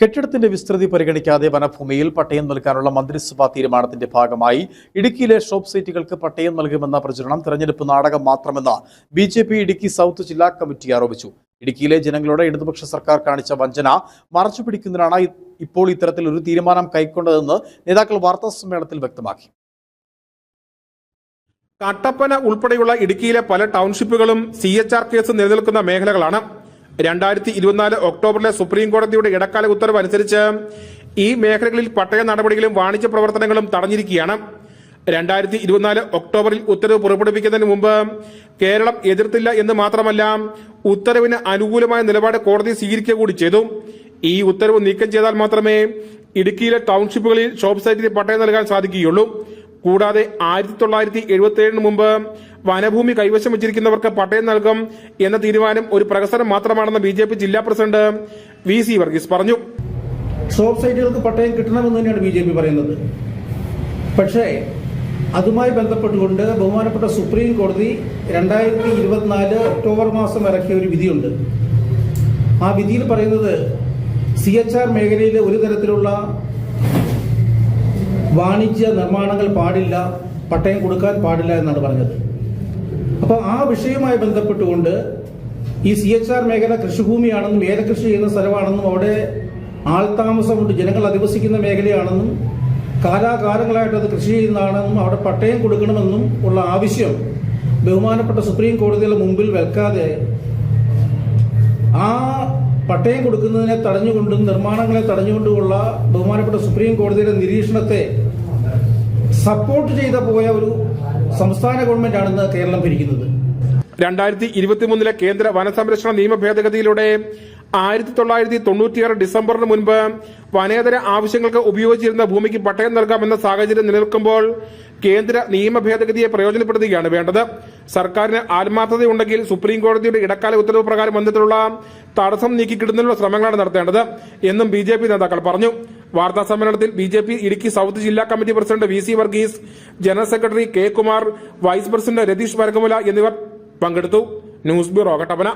കെട്ടിടത്തിന്റെ വിസ്തൃതി പരിഗണിക്കാതെ വനഭൂമിയിൽ പട്ടയം നൽകാനുള്ള മന്ത്രിസഭാ തീരുമാനത്തിന്റെ ഭാഗമായി ഇടുക്കിയിലെ ഷോപ്പ് സൈറ്റുകൾക്ക് പട്ടയം നൽകുമെന്ന പ്രചരണം തെരഞ്ഞെടുപ്പ് നാടകം മാത്രമെന്ന് ബി ഇടുക്കി സൗത്ത് ജില്ലാ കമ്മിറ്റി ആരോപിച്ചു. ഇടുക്കിയിലെ ജനങ്ങളോട് ഇടതുപക്ഷ സർക്കാർ കാണിച്ച വഞ്ചന മറച്ചു പിടിക്കുന്നതിനാണ് ഇപ്പോൾ ഇത്തരത്തിൽ ഒരു തീരുമാനം കൈക്കൊണ്ടതെന്ന് നേതാക്കൾ വാർത്താ സമ്മേളനത്തിൽ വ്യക്തമാക്കി. കട്ടപ്പന ഉൾപ്പെടെയുള്ള ഇടുക്കിയിലെ പല ടൗൺഷിപ്പുകളും സി കേസ് നിലനിൽക്കുന്ന മേഖലകളാണ്. രണ്ടായിരത്തി ഇരുപത്തിനാല് ഒക്ടോബറിലെ സുപ്രീം കോടതിയുടെ ഇടക്കാല ഉത്തരവ് അനുസരിച്ച് ഈ മേഖലകളിൽ പട്ടയ നടപടികളും വാണിജ്യ പ്രവർത്തനങ്ങളും തടഞ്ഞിരിക്കുകയാണ്. രണ്ടായിരത്തി ഇരുപത്തിനാല് ഒക്ടോബറിൽ ഉത്തരവ് പുറപ്പെടുവിക്കുന്നതിന് മുമ്പ് കേരളം എതിർത്തില്ല എന്ന് മാത്രമല്ല ഉത്തരവിന് അനുകൂലമായ നിലപാട് കോടതി സ്വീകരിക്കുക കൂടി ചെയ്തു. ഈ ഉത്തരവ് നീക്കം ചെയ്താൽ മാത്രമേ ഇടുക്കിയിലെ ടൗൺഷിപ്പുകളിൽ ഷോപ്പ് സൈറ്റിന് പട്ടയം നൽകാൻ സാധിക്കുകയുള്ളൂ. കൂടാതെ ആയിരത്തി തൊള്ളായിരത്തി എഴുപത്തി ഏഴിന് മുമ്പ് വനഭൂമി കൈവശം വെച്ചിരിക്കുന്നവർക്ക് പട്ടയം നൽകും എന്ന തീരുമാനം ഒരു പ്രകസനം മാത്രമാണെന്ന് ബി ജെ പി ജില്ലാ പ്രസിഡന്റ് വി സി വർഗീസ് പറഞ്ഞു. ഷോപ്പ് സൈറ്റുകൾക്ക് പട്ടയം കിട്ടണമെന്ന് തന്നെയാണ് ബി ജെ പി പറയുന്നത്. പക്ഷേ അതുമായി ബന്ധപ്പെട്ടുകൊണ്ട് ബഹുമാനപ്പെട്ട സുപ്രീം കോടതി രണ്ടായിരത്തി ഇരുപത്തിനാല് ഒക്ടോബർ മാസം ഇറക്കിയ ഒരു വിധിയുണ്ട്. ആ വിധിയിൽ പറയുന്നത് സി എച്ച് ആർ മേഖലയിൽ ഒരു തരത്തിലുള്ള വാണിജ്യ നിർമ്മാണങ്ങൾ പാടില്ല പട്ടയം കൊടുക്കാൻ പാടില്ല എന്നാണ് പറഞ്ഞത്. അപ്പോൾ ആ വിഷയവുമായി ബന്ധപ്പെട്ടുകൊണ്ട് ഈ സി എച്ച് ആർ മേഖല കൃഷിഭൂമിയാണെന്നും ഏലകൃഷി ചെയ്യുന്ന സ്ഥലമാണെന്നും അവിടെ ആൾതാമസമുണ്ട്. ജനങ്ങൾ അധിവസിക്കുന്ന മേഖലയാണെന്നും കാലാകാലങ്ങളായിട്ട് അത് കൃഷി ചെയ്യുന്നതാണെന്നും അവിടെ പട്ടയം കൊടുക്കണമെന്നും ഉള്ള ആവശ്യം ബഹുമാനപ്പെട്ട സുപ്രീം കോടതിയുടെ മുമ്പിൽ വെക്കാതെ ആ പട്ടയം കൊടുക്കുന്നതിനെ തടഞ്ഞുകൊണ്ടും നിർമ്മാണങ്ങളെ തടഞ്ഞുകൊണ്ടുമുള്ള ബഹുമാനപ്പെട്ട സുപ്രീം കോടതിയുടെ നിരീക്ഷണത്തെ സപ്പോർട്ട് ചെയ്ത പോയ ഒരു സംസ്ഥാന ഗവൺമെന്റാണെന്ന് കേരളം ഭരിക്കുന്നത്. രണ്ടായിരത്തി ഇരുപത്തിമൂന്നിലെ കേന്ദ്ര വനസംരക്ഷണ നിയമ ഭേദഗതിയിലൂടെ ആയിരത്തി തൊള്ളായിരത്തി തൊണ്ണൂറ്റിയാറ് ഡിസംബറിന് മുൻപ് വനേതര ആവശ്യങ്ങൾക്ക് ഉപയോഗിച്ചിരുന്ന ഭൂമിക്ക് പട്ടയം നൽകാമെന്ന സാഹചര്യം നിലനിൽക്കുമ്പോൾ കേന്ദ്ര നിയമ ഭേദഗതിയെ പ്രയോജനപ്പെടുത്തുകയാണ് വേണ്ടത്. സർക്കാരിന് ആത്മാർത്ഥതയുണ്ടെങ്കിൽ സുപ്രീം കോടതിയുടെ ഇടക്കാല ഉത്തരവ് പ്രകാരം വന്നിട്ടുള്ള തടസ്സം നീക്കിക്കിടുന്നതിനുള്ള ശ്രമങ്ങളാണ് നടത്തേണ്ടത് എന്നും ബി നേതാക്കൾ പറഞ്ഞു. വാർത്താ സമ്മേളനത്തിൽ B J P Idukki south ജില്ലാ committee president V C Varghese general secretary K Kumar vice president Ratheesh Parakamula എന്നിവർ പങ്കെടുത്തു. News bureau Kattappana.